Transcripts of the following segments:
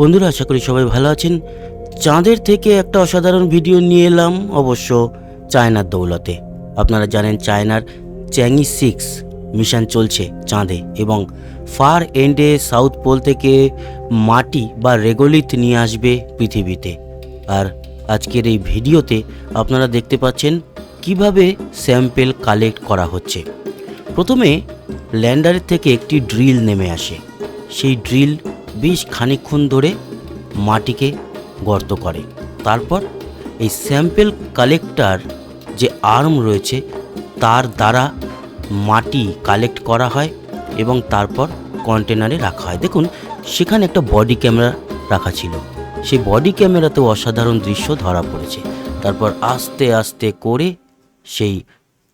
বন্ধুরা, আশা করি সবাই ভালো আছেন। চাঁদের থেকে একটা অসাধারণ ভিডিও নিয়ে এলাম অবশ্য চায়নার দৌলতে। আপনারা জানেন চায়নার চ্যাংই সিক্স মিশন চলছে চাঁদে এবং ফার এন্ডে সাউথ পোল থেকে মাটি বা রেগোলিথ নিয়ে আসবে পৃথিবীতে। আর আজকের এই ভিডিওতে আপনারা দেখতে পাচ্ছেন কীভাবে স্যাম্পেল কালেক্ট করা হচ্ছে। প্রথমে ল্যান্ডারের থেকে একটি ড্রিল নেমে আসে। সেই ড্রিল বেশ খানিকক্ষণ ধরে মাটিকে গর্ত করে। তারপর এই স্যাম্পেল কালেক্টর যে আর্ম রয়েছে, তার দ্বারা মাটি কালেক্ট করা হয় এবং তারপর কন্টেনারে রাখা হয়। দেখুন, সেখানে একটা বডি ক্যামেরা রাখা ছিল। সেই বডি ক্যামেরাতেও অসাধারণ দৃশ্য ধরা পড়েছে। তারপর আস্তে আস্তে করে সেই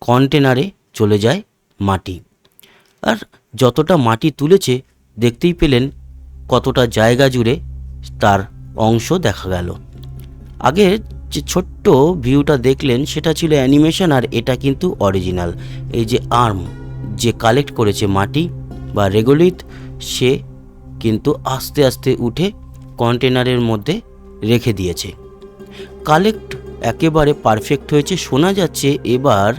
কন্টেনারে চলে যায় মাটি। আর যতটা মাটি তুলেছে, দেখতেই পেলেন কতটা জায়গা জুড়ে তার অংশ দেখা গেল। আগের যে ছোট্ট ভিউটা দেখলেন, সেটা ছিল অ্যানিমেশন আর এটা কিন্তু অরিজিনাল। এই যে আর্ম যে কালেক্ট করেছে মাটি বা রেগুলিত সে কিন্তু আস্তে আস্তে উঠে কন্টেনারের মধ্যে রেখে দিয়েছে। কালেক্ট একেবারে পারফেক্ট হয়েছে। শোনা যাচ্ছে এবার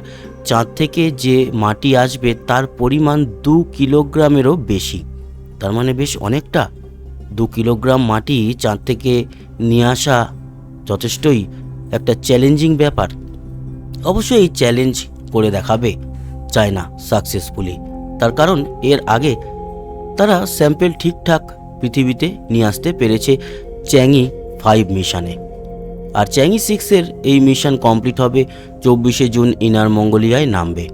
চাঁদ থেকে যে মাটি আসবে, তার পরিমাণ দু কিলোগ্রামেরও বেশি। তার মানে বেশ অনেকটা। দু কিলোগ্রাম মাটি চাঁদ থেকে নিয়ে আসা যথেষ্টই একটা চ্যালেঞ্জিং ব্যাপার। অবশ্যই এই চ্যালেঞ্জ করে দেখাবে চায়না সাকসেসফুলি তার কারণ এর আগে তারা স্যাম্পেল ঠিকঠাক পৃথিবীতে নিয়ে আসতে পেরেছে চ্যাংই ফাইভ মিশনে। আর চ্যাংই সিক্সের এই মিশন কমপ্লিট হবে চব্বিশে জুন ইনার মঙ্গোলিয়ায় নামবে।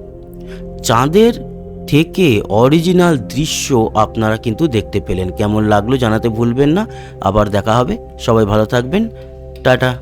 চাঁদের থেকে অরিজিনাল দৃশ্য আপনারা কিন্তু দেখতে পেলেন। কেমন লাগল জানাতে ভুলবেন না। আবার দেখা হবে। সবাই ভালো থাকবেন। টাটা।